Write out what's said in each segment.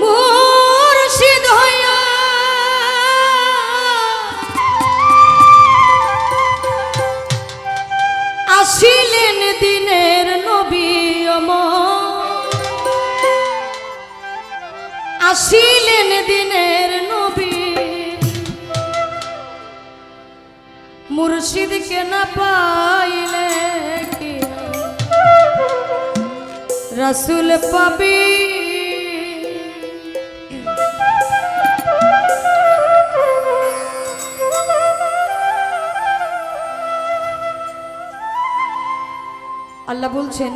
মুর্শিদ হইয়া। আসিলেন দিনের নবী আসিলেন দিনের নবী। মুর্শিদকে না পাইলে রসুল পাবি আল্লাহ বলছেন,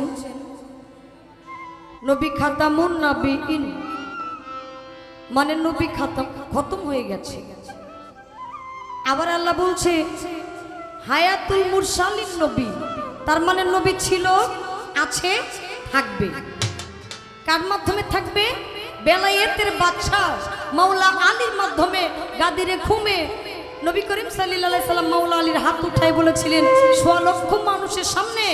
নবী খাতামুন নবী ইন মানে নবী খাতাম খতম হয়ে গেছে। আবার আল্লাহ বলছে, হায়াতুল মুরসালিন নবী। তার মানে নবী ছিল, আছে, থাকবে। কার মাধ্যমে থাকবে? বেলায়েতের বাচ্চা মাওলা আলীর মাধ্যমে, গাদিরে ঘুমে। নবী করিম সাল্লাল্লাহু সাল্লাম মাওলা আলীর হাত উঠায় বলেছিলেন, সোয়া লক্ষ মানুষের সামনে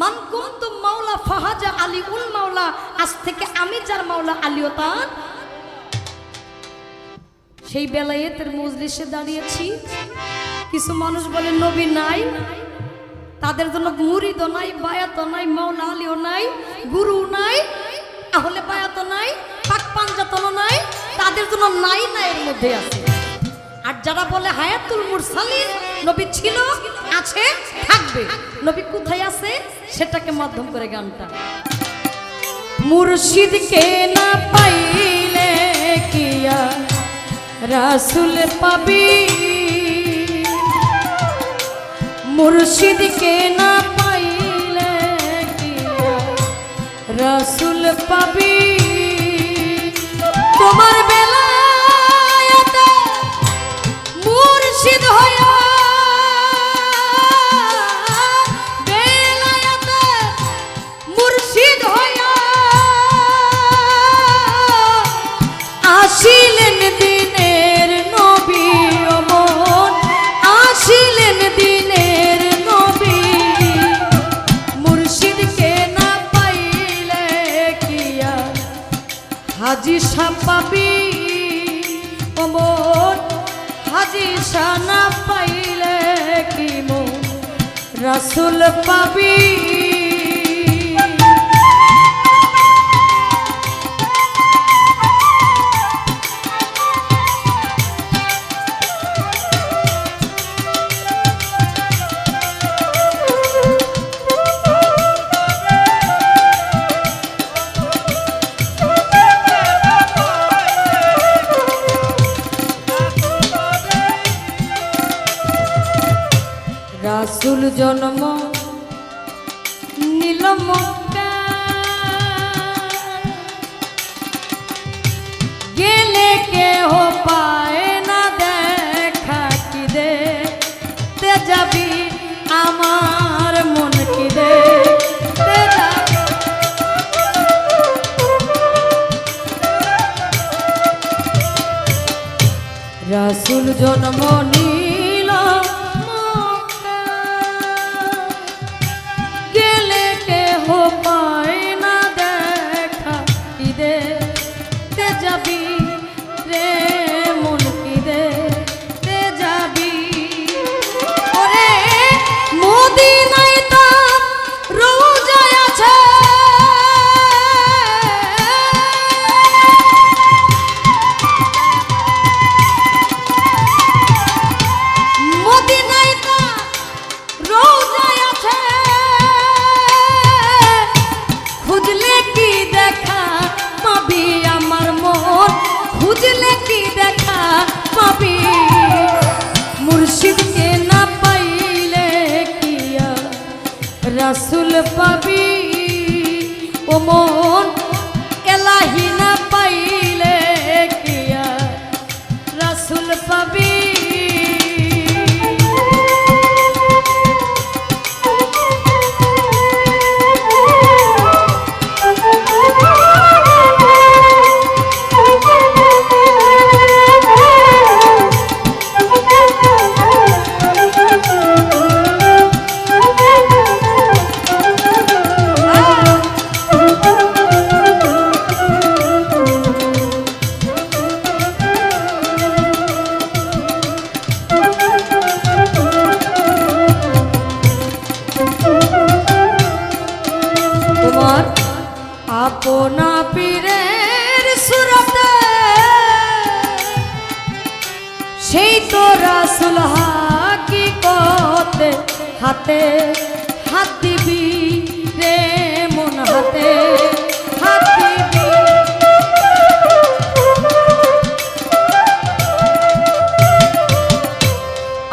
মান কুন্তু মাওলা ফাহাজা আলী উল মাওলা, আজ থেকে আমি যার মাওলা আলীও তার। সেই বেলায়েতের মজলিসে দাঁড়িয়েছি। কিছু মানুষ বলে, নবী নাই। তাদের জন্য মুরিদ নাই বায়াত নাই, মাওলা আলীও নাই, গুরু নাই তাহলে বায়াত নাই, পাক পাঞ্জাতন নাই, তাদের জন্য নাই নাই এর মধ্যে আছে। আর যারা বলে, হায়াতুল মুরসালিন নবী ছিল, আছে, থাকবে। নবী কোথায় আছে? সেটাকে মাধ্যম করে গানটা। মুর্শিদকে না পাইলে কিয়া রাসুল পাবি। মুর্শিদকে না পাইলে কিয়া রাসুল পাবি। তোমার বেলায়াতে রাসুল পাবি। রাসুল জন্ম নীলম গেলে কেহ পায় না দেখা কি তে যাবি আমার মন কি দে রাসুল জন্ম রাসুল পাবি ও মন হাতে হাত রে মন হাতে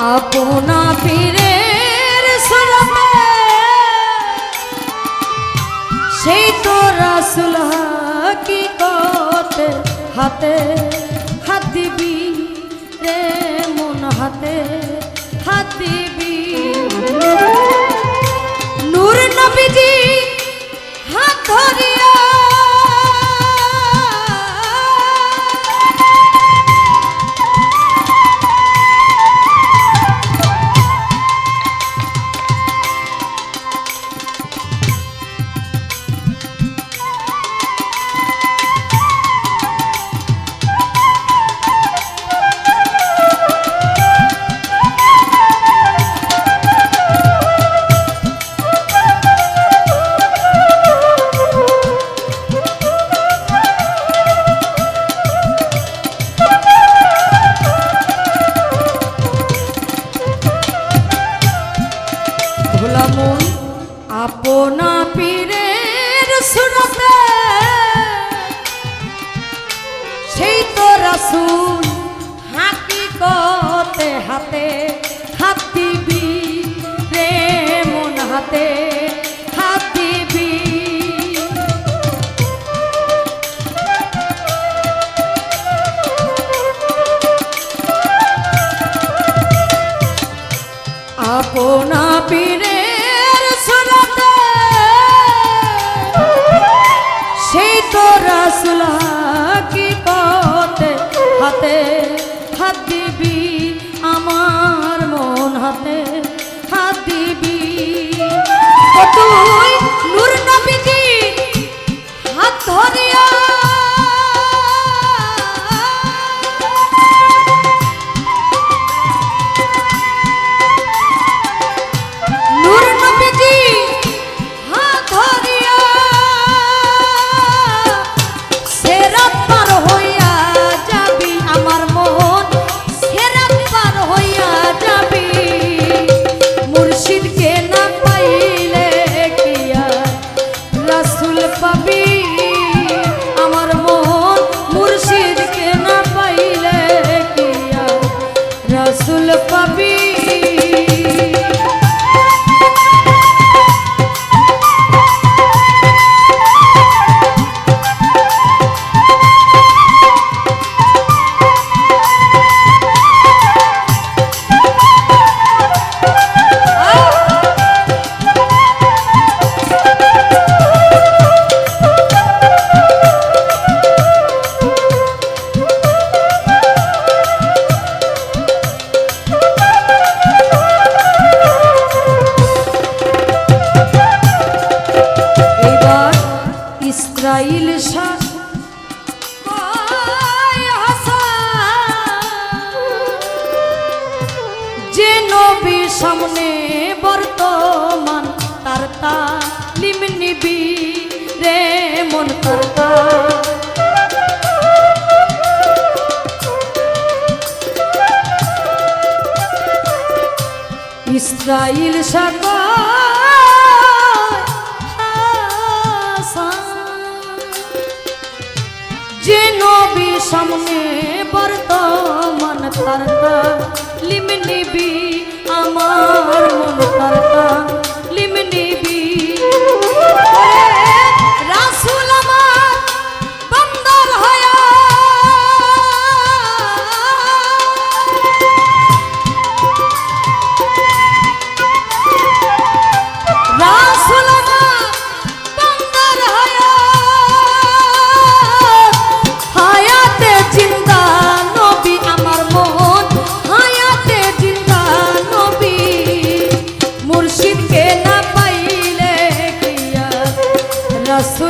আপনা পীরের সুরমে সেই তো কি কতে হাতে হাত রে মন হাতে হাত দিবি নূর নবীজি হাত ধরিয়া রাসুল হাকি কতে হাতে হাত মন হাতে হাত দিবি আপনা সেই তো কি কতে হাতে হাত দিবি আমার মন হাতে হাত দিবি। তুই সামনে বর্তমান তার তালিম নিবি রে মন তার ইসরায়েল ইসরাইল Burası